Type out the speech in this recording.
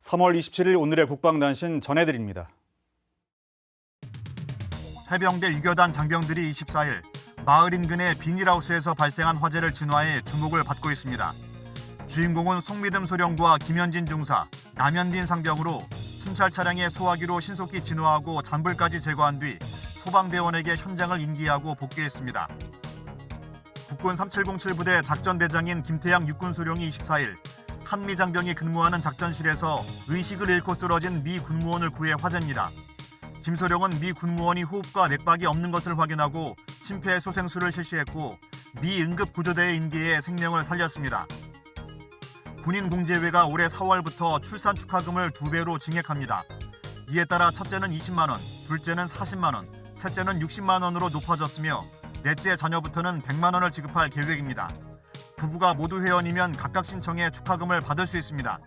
3월 27일 오늘의 국방단신 전해드립니다. 해병대 유교단 장병들이 24일 마을 인근의 비닐하우스에서 발생한 화재를 진화해 주목을 받고 있습니다. 주인공은 송미듬 소령과 김현진 중사, 남현딘 상병으로 순찰 차량의 소화기로 신속히 진화하고 잔불까지 제거한 뒤 소방대원에게 현장을 인계하고 복귀했습니다. 국군 3707 부대 작전대장인 김태양 육군소령이 24일 한미 장병이 근무하는 작전실에서 의식을 잃고 쓰러진 미 군무원을 구해 화제입니다. 김소령은 미 군무원이 호흡과 맥박이 없는 것을 확인하고 심폐소생술을 실시했고 미 응급구조대에 인계해 생명을 살렸습니다. 군인 공제회가 올해 4월부터 출산 축하금을 두 배로 증액합니다. 이에 따라 첫째는 20만 원, 둘째는 40만 원, 셋째는 60만 원으로 높아졌으며 넷째 자녀부터는 100만 원을 지급할 계획입니다. 부부가 모두 회원이면 각각 신청해 축하금을 받을 수 있습니다.